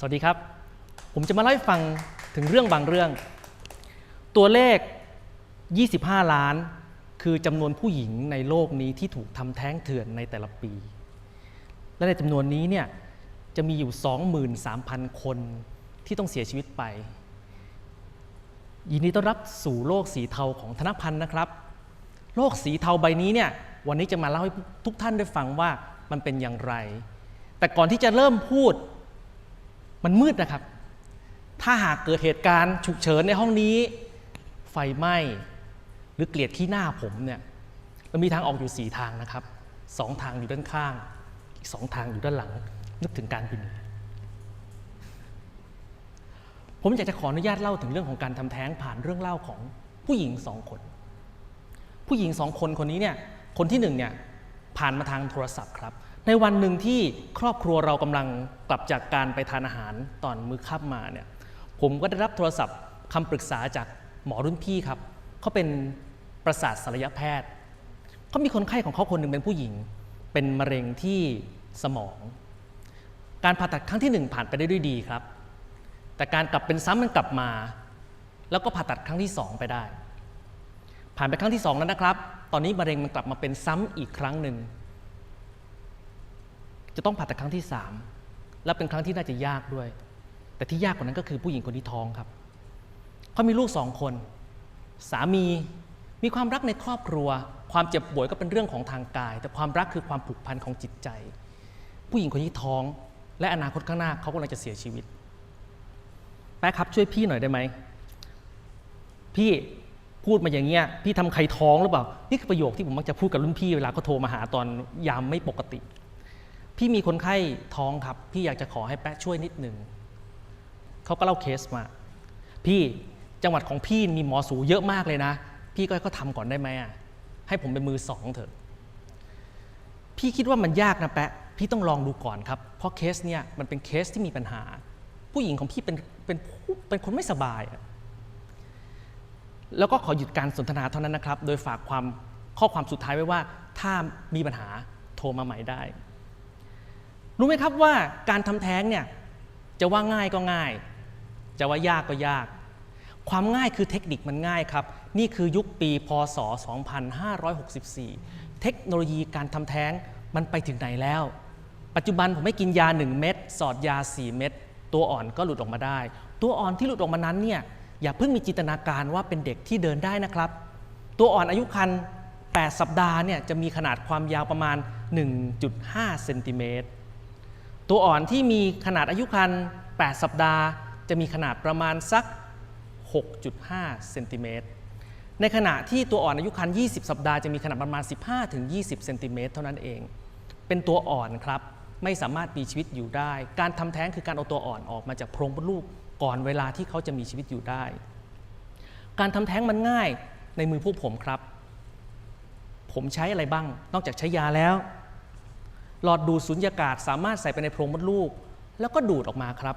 สวัสดีครับ ผมจะมาเล่าให้ฟังถึงเรื่องบางเรื่อง ตัวเลข 25 ล้าน คือจำนวนผู้หญิงในโลกนี้ที่ถูกทำแท้งเถื่อนในแต่ละปี และในจำนวนนี้เนี่ยจะมีอยู่ 23,000 คนที่ต้องเสียชีวิตไป ยินดีต้อนรับสู่โลกสีเทาของธนพันธ์นะครับ โลกสีเทาใบนี้เนี่ยวันนี้จะมาเล่าให้ทุกท่านได้ฟังว่ามันเป็นอย่างไร แต่ก่อนที่จะเริ่มพูด มันมืดนะครับ ถ้าหากเกิดเหตุการณ์ฉุกเฉินในห้องนี้ ไฟไหม้หรือเกลียดที่หน้าผมเนี่ยเรามีทางออกอยู่สี่ทางนะครับสองทางอยู่ด้านข้าง อีกสองทางอยู่ด้านหลัง นึกถึงการบิน ผมอยากจะขออนุญาตเล่าถึงเรื่องของการทำแท้งผ่านเรื่องเล่าของผู้หญิงสองคน ผู้หญิงสองคนคนนี้เนี่ยคนที่หนึ่งเนี่ยผ่านมาทางโทรศัพท์ครับ ในวันหนึ่งที่ครอบครัวเรากำลังกลับจากการไปทานอาหารตอนมื้อค่ำมาเนี่ยผมก็ได้รับโทรศัพท์คำปรึกษาจากหมอรุ่นพี่ครับเขาเป็นประสาทศัลยแพทย์เขามีคนไข้ของเขาคนหนึ่งเป็นผู้หญิง เป็นมะเร็งที่สมอง การผ่าตัดครั้งที่หนึ่งผ่านไปได้ด้วยดีครับ แต่การกลับเป็นซ้ำมันกลับมา แล้วก็ผ่าตัดครั้งที่สองไปได้ ผ่านไปครั้งที่สองแล้วนะครับ ตอนนี้มะเร็งมันกลับมาเป็นซ้ำอีกครั้งหนึ่ง จะต้องผ่าตัดครั้งที่สามและเป็นครั้งที่น่าจะยากด้วย แต่ที่ยากกว่านั้นก็คือผู้หญิงคนที่ท้องครับเขามีลูกสองคน สามีมีความรักในครอบครัว ความเจ็บป่วยก็เป็นเรื่องของทางกาย แต่ความรักคือความผูกพันของจิตใจ ผู้หญิงคนที่ท้อง และอนาคตข้างหน้าเขากำลังจะเสียชีวิต แป๊ะครับช่วยพี่หน่อยได้ไหมพี่พูดมาอย่างเงี้ยพี่ทำใครท้องหรือเปล่า นี่คือประโยคที่ผมมักจะพูดกับรุ่นพี่เวลาเขาโทรมาหาตอนยามไม่ปกติ พี่มีคนไข้ท้องครับ พี่อยากจะขอให้แป๊ะช่วยนิดหนึ่งเขาก็เล่าเคสมา พี่จังหวัดของพี่มีหมอสูเยอะมากเลยนะ พี่ก็ให้เขาทำก่อนได้ไหมอะให้ผมเป็นมือสองเถอะ พี่คิดว่ามันยากนะแปะพี่ต้องลองดูก่อนครับ เพราะเคสเนี่ยมันเป็นเคสที่มีปัญหา ผู้หญิงของพี่เป็นเป็นผู้เป็นคนไม่สบายอะแล้วก็ขอหยุดการสนทนาเท่านั้นนะครับ โดยฝากความข้อความสุดท้ายไว้ว่า ถ้ามีปัญหาโทรมาใหม่ได้ รู้ไหมครับว่าการทำแท้งเนี่ยจะว่าง่ายก็ง่าย จะว่ายากก็ยาก ความง่ายคือเทคนิคมันง่ายครับ นี่คือยุคปีพศ 2564 เทคโนโลยีการทำแท้งมันไปถึงไหนแล้ว ปัจจุบันผมให้กินยา 1 เม็ดสอดยา 4 เม็ดตัวอ่อนก็หลุดออกมาได้ ตัวอ่อนที่หลุดออกมานั้นเนี่ยอย่าเพิ่งมีจินตนาการว่าเป็นเด็กที่เดินได้นะครับ ตัวอ่อนอายุครรภ์8สัปดาห์เนี่ยจะมีขนาดความยาวประมาณ 1.5 เซนติเมตร ตัวอ่อนที่มีขนาดอายุครรภ์8 สัปดาห์ จะมีขนาดประมาณสัก 6.5 เซนติเมตร ในขณะที่ตัวอ่อนอายุครรภ์20 สัปดาห์จะมีขนาดประมาณ 15-20 เซนติเมตรเท่านั้นเอง เป็นตัวอ่อนครับ ไม่สามารถมีชีวิตอยู่ได้ การทำแท้งคือการเอาตัวอ่อนออกมาจากโพรงมดลูกก่อนเวลาที่เขาจะมีชีวิตอยู่ได้ การทำแท้งมันง่ายในมือพวกผมครับ ผมใช้อะไรบ้าง นอกจากใช้ยาแล้ว หลอดดูดสุญญากาศสามารถใส่ไปในโพรงมดลูก แล้วก็ดูดออกมาครับ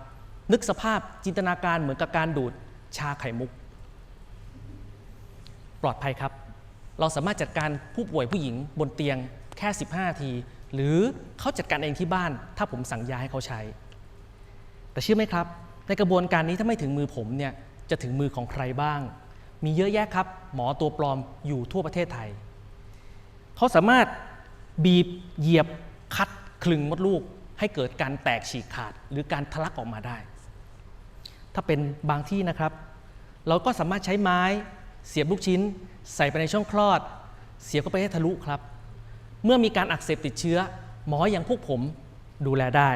นึกสภาพจินตนาการเหมือนกับการดูดชาไข่มุก ปลอดภัยครับ เราสามารถจัดการผู้ป่วยผู้หญิงบนเตียงแค่ 15นาที หรือเขาจัดการเองที่บ้าน ถ้าผมสั่งยาให้เขาใช้ แต่เชื่อไหมครับ ในกระบวนการนี้ถ้าไม่ถึงมือผมเนี่ยจะถึงมือของใครบ้าง มีเยอะแยะครับ หมอตัวปลอมอยู่ทั่วประเทศไทย เขาสามารถบีบเหยียบ คลึงมดลูกให้เกิดการแตกฉีกขาด หรือการทะลักออกมาได้ ถ้าเป็นบางที่นะครับ เราก็สามารถใช้ไม้เสียบลูกชิ้น ใส่ไปในช่องคลอด เสียบเข้าไปให้ทะลุครับ เมื่อมีการอักเสบติดเชื้อ หมออย่างพวกผมดูแลได้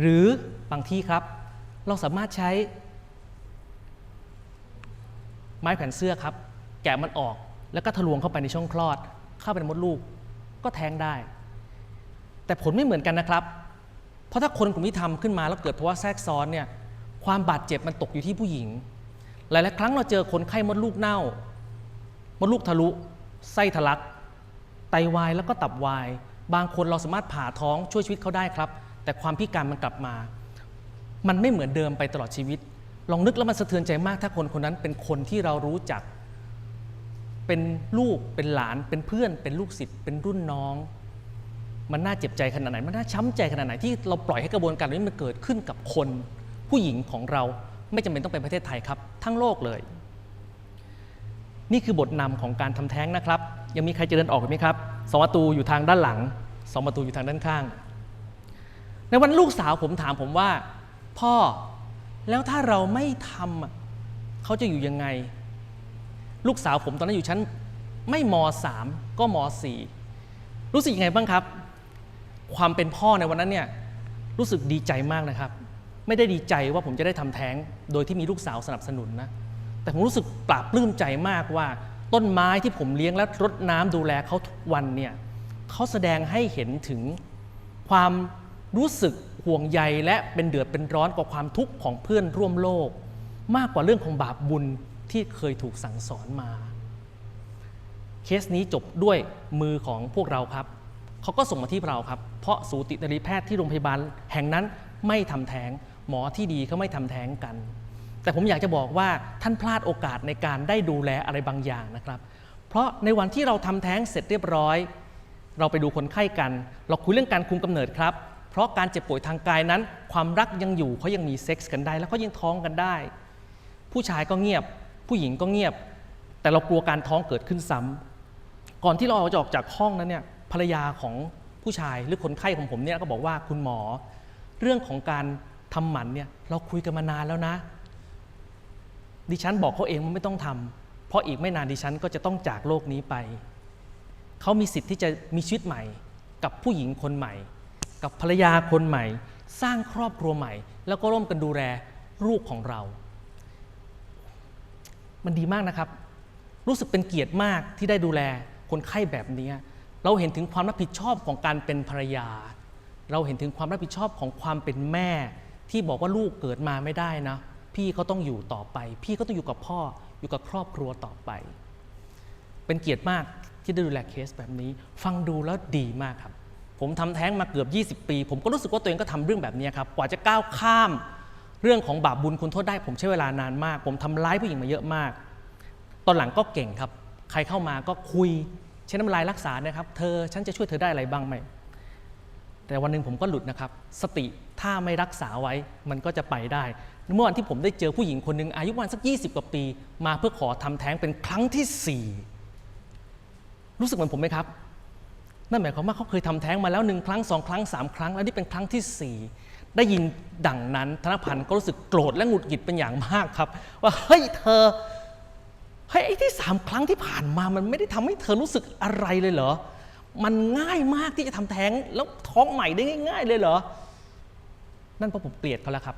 หรือบางที่ครับ เราสามารถใช้ ไม้แขวนเสื้อครับ แกะมันออกแล้วก็ทะลวงเข้าไปในช่องคลอด เข้าไปในมดลูกก็แทงได้ แต่ผลไม่เหมือนกันนะครับ เพราะถ้าคนกลุ่มที่ทำขึ้นมาแล้วเกิดภาวะแทรกซ้อนเนี่ยความบาดเจ็บมันตกอยู่ที่ผู้หญิง หลายๆครั้งเราเจอคนไข้มดลูกเน่ามดลูกทะลุ ไส้ทะลัก ไตวายแล้วก็ตับวาย บางคนเราสามารถผ่าท้องช่วยชีวิตเขาได้ครับ แต่ความพิการมันกลับมา มันไม่เหมือนเดิมไปตลอดชีวิต ลองนึกแล้วมันสะเทือนใจมากถ้าคนคนนั้นเป็นคนที่เรารู้จัก เป็นลูกเป็นหลาน เป็นเพื่อน เป็นลูกศิษย์เป็นรุ่นน้อง มันน่าเจ็บใจขนาดไหน มันน่าช้ำใจขนาดไหนที่เราปล่อยให้กระบวนการนี้มันเกิดขึ้นกับคนผู้หญิงของเราไม่จำเป็นต้องเป็นประเทศไทยครับ ทั้งโลกเลย นี่คือบทนำของการทำแท้งนะครับ ยังมีใครจะเดินออกไหมครับสองประตูอยู่ทางด้านหลังสองประตูอยู่ทางด้านข้าง ในวันลูกสาวผมถามผมว่า พ่อแล้วถ้าเราไม่ทำอะเขาจะอยู่ยังไง ลูกสาวผมตอนนั้นอยู่ชั้น ไม่มสามก็มสี่รู้สึกยังไงบ้างครับ ความเป็นพ่อในวันนั้นเนี่ยรู้สึกดีใจมากนะครับ ไม่ได้ดีใจว่าผมจะได้ทำแท้ง โดยที่มีลูกสาวสนับสนุนนะแต่ผมรู้สึกปลาบปลื้มใจมากว่า ต้นไม้ที่ผมเลี้ยงและรดน้ำดูแลเขาทุกวันเนี่ยเขาแสดงให้เห็นถึงความรู้สึกห่วงใยและเป็นเดือดเป็นร้อนกับความทุกข์ของเพื่อนร่วมโลก มากกว่าเรื่องของบาปบุญที่เคยถูกสั่งสอนมา เคสนี้จบด้วยมือของพวกเราครับ เขาก็ส่งมาที่เราครับ เพราะสูตินรีแพทย์ที่โรงพยาบาลแห่งนั้นไม่ทำแท้ง หมอที่ดีเขาไม่ทำแท้งกัน แต่ผมอยากจะบอกว่าท่านพลาดโอกาสในการได้ดูแลอะไรบางอย่างนะครับ เพราะในวันที่เราทำแท้งเสร็จเรียบร้อย เราไปดูคนไข้กัน เราคุยเรื่องการคุมกำเนิดครับ เพราะการเจ็บป่วยทางกายนั้น ความรักยังอยู่เขายังมีเซ็กส์กันได้ แล้วก็ยังท้องกันได้ ผู้ชายก็เงียบ ผู้หญิงก็เงียบ แต่เรากลัวการท้องเกิดขึ้นซ้ำก่อนที่เราจะออกจากห้องนั้นเนี่ย ภรรยาของผู้ชายหรือคนไข้ของผมเนี่ยก็บอกว่าคุณหมอ เรื่องของการทำหมันเนี่ยเราคุยกันมานานแล้วนะ ดิฉันบอกเขาเองว่าไม่ต้องทำเพราะอีกไม่นานดิฉันก็จะต้องจากโลกนี้ไป เขามีสิทธิ์ที่จะมีชีวิตใหม่ กับผู้หญิงคนใหม่ กับภรรยาคนใหม่ สร้างครอบครัวใหม่ แล้วก็ร่วมกันดูแลลูกของเรา มันดีมากนะครับ รู้สึกเป็นเกียรติมากที่ได้ดูแลคนไข้แบบนี้ เราเห็นถึงความรับผิดชอบของการเป็นภรรยา เราเห็นถึงความรับผิดชอบของความเป็นแม่ ที่บอกว่าลูกเกิดมาไม่ได้นะ พี่เขาต้องอยู่ต่อไป พี่ก็ต้องอยู่กับพ่ออยู่กับครอบครัวต่อไป เป็นเกียรติมากที่ได้ดูแลเคสแบบนี้ ฟังดูแล้วดีมากครับ ผมทำแท้งมาเกือบ 20 ปี ผมก็รู้สึกว่าตัวเองก็ทำเรื่องแบบนี้ครับกว่าจะก้าวข้ามเรื่องของบาปบุญคุณโทษได้ ผมใช้เวลานานมาก ผมทำร้ายผู้หญิงมาเยอะมาก ตอนหลังก็เก่งครับ ใครเข้ามาก็คุย ช้น้ำลายรักษานะครับ เธอฉันจะช่วยเธอได้อะไรบ้างไหมแต่วันหนึ่งผมก็หลุดนะครับ สติถ้าไม่รักษาไว้มันก็จะไปได้เมื่อวันที่ผมได้เจอผู้หญิงคนหนึ่งอายุประมาณสัก 20 กว่าปี มาเพื่อขอทำแท้งเป็นครั้งที่ 4 รู้สึกเหมือนผมไหมครับ นั่นหมายความว่าเขาเคยทำแท้งมาแล้วหนึ่งครั้งสองครั้งสามครั้ง แล้วนี่เป็นครั้งที่สี่ได้ยินดังนั้นธนพันธ์ก็รู้สึกโกรธและหงุดหงิดเป็นอย่างมากครับ ว่าเฮ้ยเธอ เฮ้ยไอ้ที่สามครั้งที่ผ่านมามันไม่ได้ทำให้เธอรู้สึกอะไรเลยเหรอ มันง่ายมากที่จะทำแท้งแล้วท้องใหม่ได้ง่าย ๆ เลยเหรอ นั่นเพราะผมเกลียดเขาแล้วครับ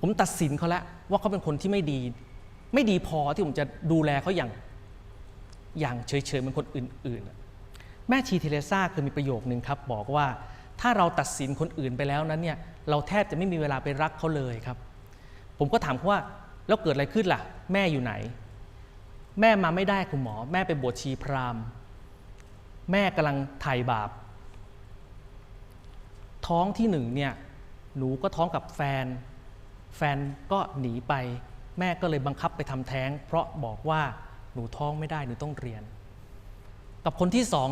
ผมตัดสินเขาแล้วว่าเขาเป็นคนที่ไม่ดี ไม่ดีพอที่ผมจะดูแลเขาอย่างอย่างเฉยๆเหมือนคนอื่นๆ แม่ชีเทเรซาเคยมีประโยคนึงครับ บอกว่าถ้าเราตัดสินคนอื่นไปแล้วนั้นเนี่ยเราแทบจะไม่มีเวลาไปรักเขาเลยครับ ผมก็ถามเขาว่า แล้วเกิดอะไรขึ้นล่ะ แม่อยู่ไหน แม่มาไม่ได้คุณหมอ แม่ไปบวชชีพราหมณ์ แม่กำลังไถ่บาป ท้องที่หนึ่งเนี่ยหนูก็ท้องกับแฟน แฟนก็หนีไป แม่ก็เลยบังคับไปทำแท้ง เพราะบอกว่าหนูท้องไม่ได้หนูต้องเรียน กับคนที่สอง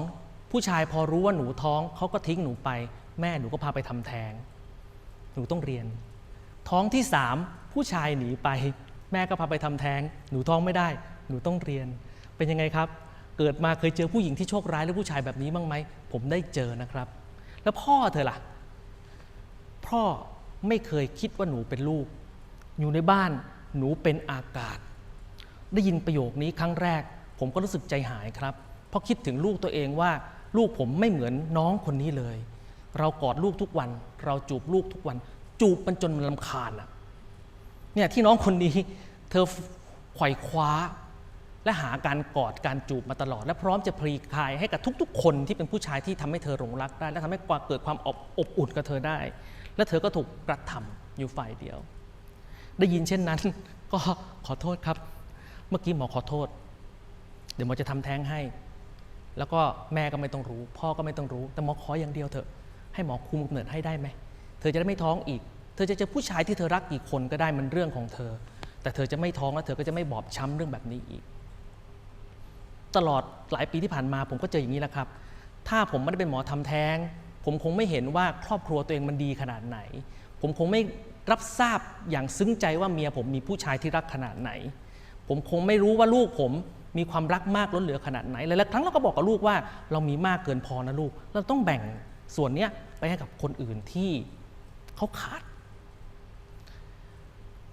ผู้ชายพอรู้ว่าหนูท้องเขาก็ทิ้งหนูไป แม่หนูก็พาไปทำแท้ง หนูต้องเรียน ท้องที่สามผู้ชายหนีไป แม่ก็พาไปทำแท้ง หนูท้องไม่ได้ หนูต้องเรียน เป็นยังไงครับ เกิดมาเคยเจอผู้หญิงที่โชคร้ายหรือผู้ชายแบบนี้บ้างไหม ผมได้เจอนะครับ แล้วพ่อเธอล่ะ พ่อไม่เคยคิดว่าหนูเป็นลูก อยู่ในบ้านหนูเป็นอากาศ ได้ยินประโยคนี้ครั้งแรก ผมก็รู้สึกใจหายครับ เพราะคิดถึงลูกตัวเองว่า ลูกผมไม่เหมือนน้องคนนี้เลย เรากอดลูกทุกวัน เราจูบลูกทุกวัน จูบมันจนมันลำคาญอะ เนี่ยที่น้องคนนี้เธอไขว่คว้า และหาการกอดการจูบมาตลอด และพร้อมจะพลีคลายให้กับทุกๆ คนที่เป็นผู้ชายที่ทำให้เธอหลงรักได้ และทำให้เกิดความอบอบอุ่นกับเธอได้ และเธอก็ถูกกระทำอยู่ฝ่ายเดียว ได้ยินเช่นนั้น ก็ขอโทษครับ เมื่อกี้หมอขอโทษ เดี๋ยวหมอจะทำแท้งให้ แล้วก็แม่ก็ไม่ต้องรู้ พ่อก็ไม่ต้องรู้ แต่หมอขออย่างเดียวเถอะให้หมอคุมกำเนิดให้ได้ไหมเธอจะได้ไม่ท้องอีก เธอจะเจอผู้ชายที่เธอรักกี่คนก็ได้มันเรื่องของเธอ แต่เธอจะไม่ท้องแล้วเธอก็จะไม่บอบช้ำเรื่องแบบนี้อีก ตลอดหลายปีที่ผ่านมาผมก็เจออย่างนี้แหละครับ ถ้าผมไม่ได้เป็นหมอทำแท้ง ผมคงไม่เห็นว่าครอบครัวตัวเองมันดีขนาดไหน ผมคงไม่รับทราบอย่างซึ้งใจว่าเมียผมมีผู้ชายที่รักขนาดไหน ผมคงไม่รู้ว่าลูกผมมีความรักมากล้นเหลือขนาดไหนหลายๆครั้งเราก็บอกกับลูกว่าเรามีมากเกินพอนะลูก เราต้องแบ่งส่วนเนี้ยไปให้กับคนอื่นที่เขาขาด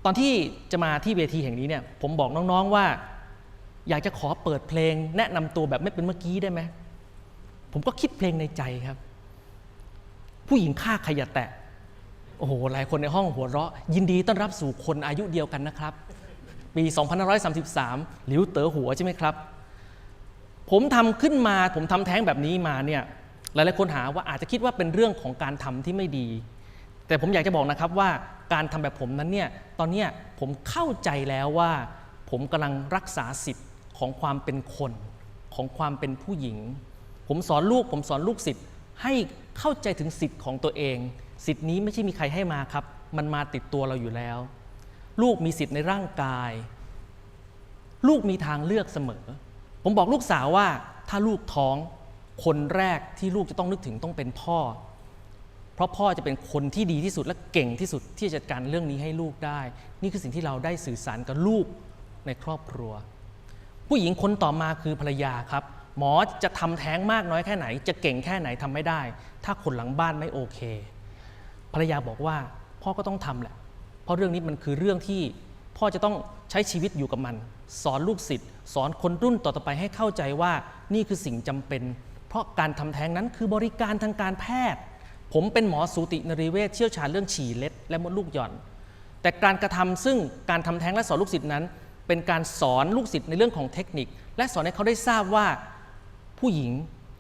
ตอนที่จะมาที่เวทีแห่งนี้เนี่ย ผมบอกน้องๆว่า อยากจะขอเปิดเพลง แนะนำตัวแบบไม่เป็นเมื่อกี้ได้ไหมผมก็คิดเพลงในใจครับ ผู้หญิงฆ่าใครอย่แตะ โอ้โห หลายคนในห้องหัวเราะ ยินดีต้อนรับสู่คนอายุเดียวกันนะครับ ปี2533 หลิวเต๋อหัวใช่ไหมครับ ผมทำขึ้นมา ผมทำแท้งแบบนี้มาเนี่ย หลายๆคนหาว่าอาจจะคิดว่าเป็นเรื่องของการทำที่ไม่ดี แต่ผมอยากจะบอกนะครับว่าการทำแบบผมนั้นเนี่ยตอนนี้ผมเข้าใจแล้วว่า ผมกำลังรักษาสิทธิ์ของความเป็นคนของความเป็นผู้หญิง ผมสอนลูก ผมสอนลูกศิษย์ให้เข้าใจถึงสิทธิ์ของตัวเอง สิทธิ์นี้ไม่ใช่มีใครให้มาครับ มันมาติดตัวเราอยู่แล้ว ลูกมีสิทธิ์ในร่างกาย ลูกมีทางเลือกเสมอ ผมบอกลูกสาวว่าถ้าลูกท้อง คนแรกที่ลูกจะต้องนึกถึงต้องเป็นพ่อ ราะพ่อจะเป็นคนที่ดีที่สุดและเก่งที่สุดที่จะจัดการเรื่องนี้ให้ลูกได้ นี่คือสิ่งที่เราได้สื่อสารกับลูกในครอบครัว ผู้หญิงคนต่อมาคือภรรยาครับ หมอจะทำแท้งมากน้อยแค่ไหน จะเก่งแค่ไหนทำไม่ได้ ถ้าคนหลังบ้านไม่โอเค ภรรยาบอกว่าพ่อก็ต้องทำแหละ เพราะเรื่องนี้มันคือเรื่องที่พ่อจะต้องใช้ชีวิตอยู่กับมัน สอนลูกศิษย์สอนคนรุ่นต่อไปให้เข้าใจว่านี่คือสิ่งจำเป็น เพราะการทำแท้งนั้นคือบริการทางการแพทย์ ผมเป็นหมอสูตินรีเวชเชี่ยวชาญเรื่องฉี่เล็ดและมดลูกหย่อน แต่การกระทำซึ่งการทำแท้งและสอนลูกศิษย์นั้น เป็นการสอนลูกศิษย์ในเรื่องของเทคนิค และสอนให้เขาได้ทราบว่าผู้หญิง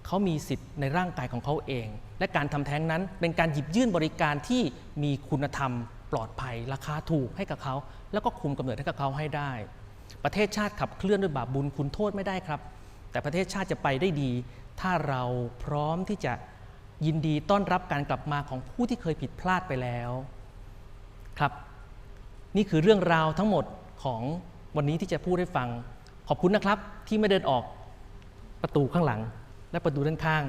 เขามีสิทธิ์ในร่างกายของเขาเอง และการทำแท้งนั้นเป็นการหยิบยื่นบริการที่มีคุณธรรม ปลอดภัย ราคาถูกให้กับเขา แล้วก็คุมกำเนิดให้กับเขาให้ได้ ประเทศชาติขับเคลื่อนด้วยบาปบุญคุณโทษไม่ได้ครับ แต่ประเทศชาติจะไปได้ดี ถ้าเราพร้อมที่จะ ยินดีต้อนรับการกลับมาของผู้ที่เคยผิดพลาดไปแล้ว ครับ นี่คือเรื่องราวทั้งหมดของวันนี้ที่จะพูดให้ฟัง ขอบคุณนะครับที่ไม่เดินออกประตูข้างหลัง และประตูด้านข้าง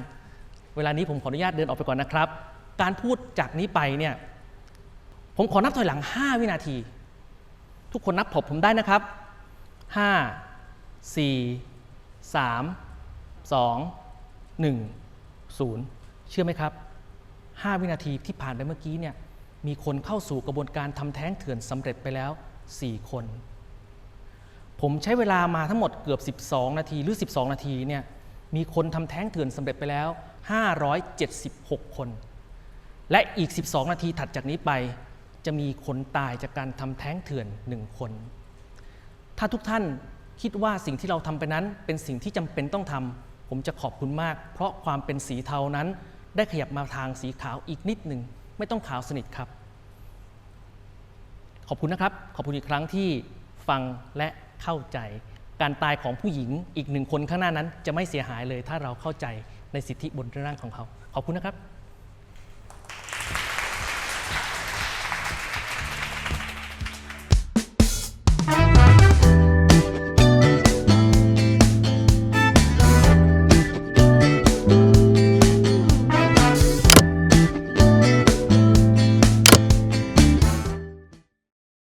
เวลานี้ผมขออนุญาตเดินออกไปก่อนนะครับ การพูดจากนี้ไปเนี่ยผมขอนับถอยหลัง 5 วินาที ทุกคนนับผมผมได้นะครับ 5 4 3 2 1 0 เชื่อไหมครับ 5 วินาทีที่ผ่านไปเมื่อกี้เนี่ยมีคนเข้าสู่กระบวนการทำแท้งเถื่อนสำเร็จไปแล้ว 4 คน ผมใช้เวลามาทั้งหมดเกือบ 12 นาทีหรือ 12 นาทีเนี่ยมีคนทำแท้งเถื่อนสำเร็จไปแล้ว 576 คน และอีก 12 นาทีถัดจากนี้ไป จะมีคนตายจากการทำแท้งเถื่อน1คน ถ้าทุกท่านคิดว่าสิ่งที่เราทำไปนั้นเป็นสิ่งที่จำเป็นต้องทำผมจะขอบคุณมาก เพราะความเป็นสีเทานั้น ได้ขยับมาทางสีขาวอีกนิดหนึ่ง ไม่ต้องขาวสนิทครับ ขอบคุณนะครับ ขอบคุณอีกครั้งที่ฟังและเข้าใจ การตายของผู้หญิงอีกหนึ่งคนข้างหน้านั้น จะไม่เสียหายเลย ถ้าเราเข้าใจในสิทธิบนร่างของเขา ขอบคุณนะครับ